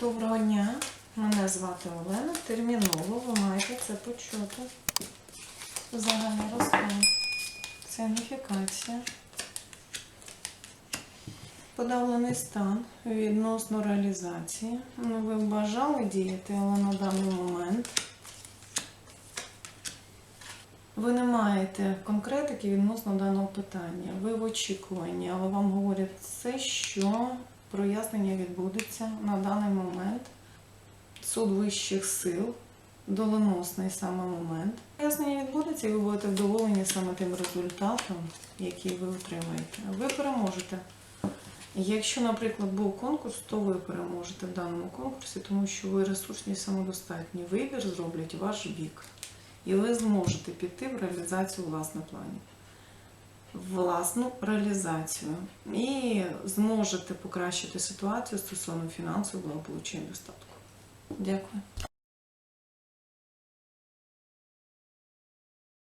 Доброго дня. Мене звати Олена. Терміново ви маєте це почути. Загальний розклад. Сигніфікація. Подавлений стан відносно реалізації. Ну, Ви бажали діяти, але на даний момент ви не маєте конкретики відносно даного питання. Ви в очікуванні, але вам говорять все, що прояснення відбудеться на даний момент. Суд вищих сил, доленосний саме момент. Прояснення відбудеться і ви будете вдоволені саме тим результатом, який ви отримаєте. Ви переможете. Якщо, наприклад, був конкурс, то ви переможете в даному конкурсі, тому що ви ресурсні і самодостатні. Вибір зроблять ваш бік. І ви зможете піти в реалізацію власних планів. Власну реалізацію. І зможете покращити ситуацію стосовно фінансового благополуччя і достатку. Дякую.